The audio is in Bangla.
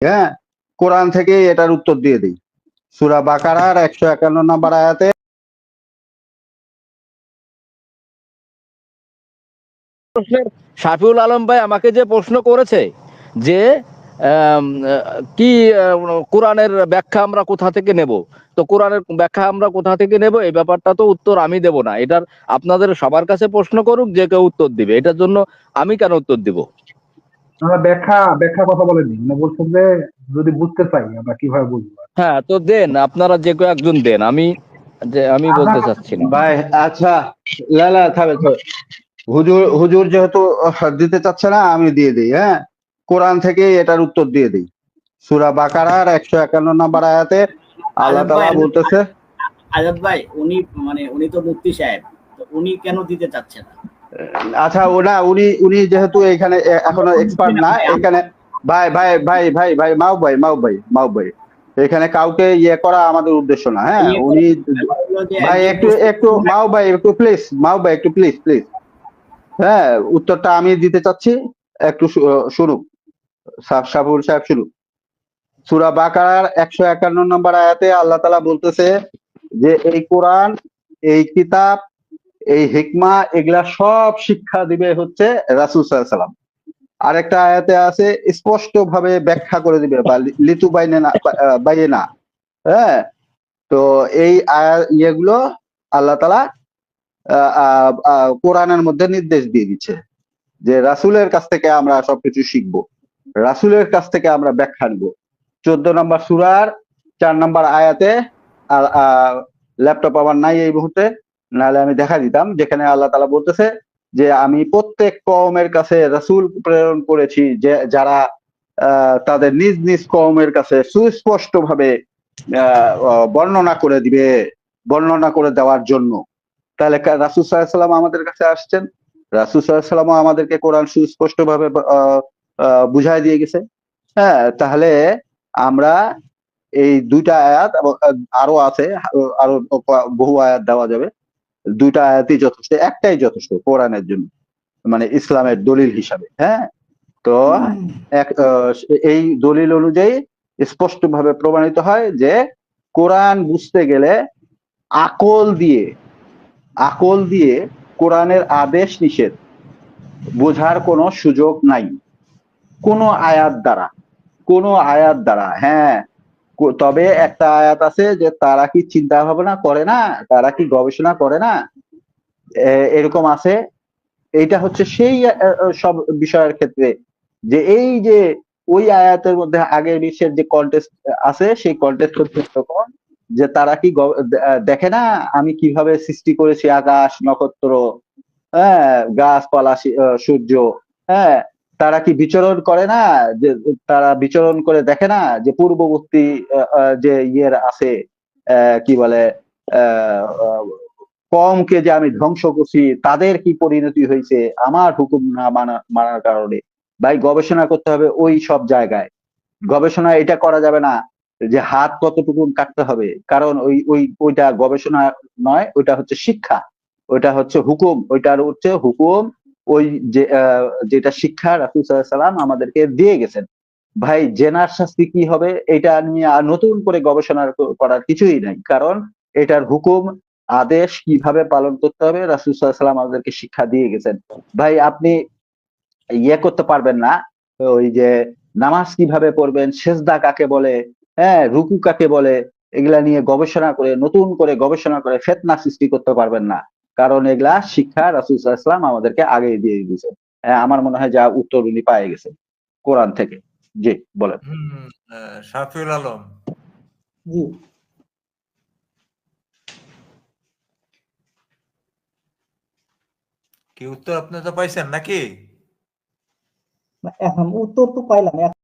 হ্যাঁ? কোরআন থেকে এটার উত্তর দিয়ে দিই। সুরা বাকারার একশো একান্ন নম্বর আয়াতে শাফিউল আলম ভাই আমাকে যে প্রশ্ন করেছে যে কি কোরআনের ব্যাখ্যা আমরা কোথা থেকে নেব? তো কোরআনের ব্যাখ্যা আমরা কোথা থেকে নেব? এই ব্যাপারটা তো উত্তর আমি দেব না। এটার আপনাদের সবার কাছে প্রশ্ন করুক, যে কেউ উত্তর দিবে। এটার জন্য আমি কেন উত্তর দিব? আমরা ব্যাখ্যা ব্যাখ্যা কথা বলেনি। মানে বলছেন যে যদি বুঝতে চাই আমরা কীভাবে বুঝব? হ্যাঁ তো দেন আপনারা যে কেউ একজন দেন আমি যে আমি বলতে চাচ্ছি না। ভাই আচ্ছা লালা থামে। হুজুর হুজুর যেহেতু দিতে চাচ্ছে না আমি দিয়ে দিই হ্যাঁ? কোরআন থেকে এটার উত্তর দিয়ে দিই। সুরা বাকারার একশো একান্ন নম্বর আয়াতে আল্লাহ ভাই, বলতেছে আজাদ ভাই উনি মানে উনি তো মুফতি সাহেব উনি কেন দিতে চাচ্ছেন না? আচ্ছা ওনা উনি উনি যেহেতু এখানে এখনও এক্সপার্ট না এখানে ভাই ভাই ভাই ভাই ভাই মাও ভাই মাও ভাই মাও ভাই এখানে কাউকে ইয়ে করা আমাদের উদ্দেশ্য না হ্যাঁ? ইয়ে উনি ভাই একটু একটু মাও ভাই একটু প্লিজ মাও ভাই একটু প্লিজ প্লিজ হ্যাঁ উত্তরটা আমি দিতে চাচ্ছি একটু শু- শুনুক। সাফ- সাফুল সাহেব শুনুক। সুরা বাকারার একশো একান্ন নম্বর আয়াতে আল্লাহ তালা বলতেছে যে এই কোরআন এই কিতাব এই হিকমা এগুলা সব শিক্ষা দিবে হচ্ছে রাসুল সাল্লাম। আর একটা আয়াতে আছে স্পষ্ট ভাবে ব্যাখ্যা করে দিবে, বা লিতু বাইনে না বাইয়ে না। হ্যাঁ? তো এই ইয়েগুলো আল্লাহ তালা কোরআনের মধ্যে নির্দেশ দিয়ে দিচ্ছে যে রাসুলের কাছ থেকে আমরা সবকিছু শিখব। রাসুলের কাছ থেকে আমরা ব্যাখ্যা নিব। চোদ্দ নম্বর সুরার চার নম্বর আয়াতে, আর ল্যাপটপ আমার নাই এই মুহূর্তে। নাহলে আমি দেখা দিতাম, যেখানে আল্লাহ তালা বলতেছে যে, আমি প্রত্যেক কওমের কাছে রাসূল প্রেরণ করেছি যে, যারা তাদের নিজ নিজ কওমের কাছে সুস্পষ্ট ভাবে বর্ণনা করে দিবে, বর্ণনা করে দেওয়ার জন্য। তাহলে রাসূল সাল্লাম আমাদের কাছে আসছেন। রাসূল সাল্লামও আমাদেরকে কোরআন সুস্পষ্ট ভাবে বুঝাই দিয়ে গেছে। হ্যাঁ তাহলে আমরা এই দুইটা আয়াত এবং আরও আছে, আরও বহু আয়াত দেওয়া যাবে। দুইটা আয়াতই যথেষ্ট একটাই যথেষ্ট কোরআনের জন্য মানে ইসলামের দলিল হিসাবে হ্যাঁ? তো এক এই দলিল অনুযায়ী স্পষ্ট ভাবে প্রমাণিত হয় যে কোরআন বুঝতে গেলে আকল দিয়ে আকল দিয়ে কোরআনের আদেশ নিষেধ বোঝার কোনো সুযোগ নাই। কোনো আয়াত দ্বারা কোনো আয়াত দ্বারা হ্যাঁ? তবে একটা আয়াত আছে যে তারা কি চিন্তা ভাবনা করে না? তারা কি গবেষণা করে না? এরকম আছে। এইটা হচ্ছে সেই সব বিষয়ের ক্ষেত্রে যে এই যে ওই আয়াতের মধ্যে আগের বিশ্বের যে কন্টেস্ট আছে সেই কন্টেস্ট হচ্ছে এরকম যে তারা কি দেখে না আমি কীভাবে সৃষ্টি করেছি আকাশ নক্ষত্র হ্যাঁ গাছপালা সূর্য হ্যাঁ তারা কি বিচরণ করে না? যে তারা বিচরণ করে দেখে না যে পূর্ববর্তী যে ইয়ের আছে কি বলে কমকে যে আমি ধ্বংস করছি, তাদের কি পরিণতি হয়েছে? আমার হুকুম না মানা, মানার কারণে। ভাই, গবেষণা করতে হবে ওই সব জায়গায়। গবেষণা এটা করা যাবে না যে হাত কতটুকু কাটতে হবে। কারণ ওই ওই, ওইটা গবেষণা নয়, ওইটা হচ্ছে শিক্ষা। ওইটা হচ্ছে হুকুম। ওইটার হচ্ছে হুকুম ওই যেটা শিক্ষা রাসুল সাল্লাম আমাদেরকে দিয়ে গেছেন। ভাই, জেনার শাস্তি কি হবে এটা নিয়ে আর নতুন করে গবেষণা করার কিছুই নাই। কারণ এটার হুকুম, আদেশ কীভাবে পালন করতে হবে রাসুল সাল্লাম আমাদেরকে শিক্ষা দিয়ে গেছেন। ভাই, আপনি ইয়ে করতে পারবেন না, ওই যে নামাজ কীভাবে পড়বেন, সেজদা কাকে বলে হ্যাঁ রুকু কাকে বলে, এগুলা নিয়ে গবেষণা করে, নতুন করে গবেষণা করে ফেতনা সৃষ্টি করতে পারবেন না। কারণ এগুলা শিক্ষা রাসুল ইসলাম আমাদেরকে আগে দিয়ে দিয়েছে। হ্যাঁ, আমার মনে হয় যা উত্তর উনি পায়ে গেছে কোরআন থেকে। জি বলেন। শাফিউল আলম। জি। কি উত্তর আপনি তো পাইছেন নাকি? এখন উত্তর তো পাইলাম।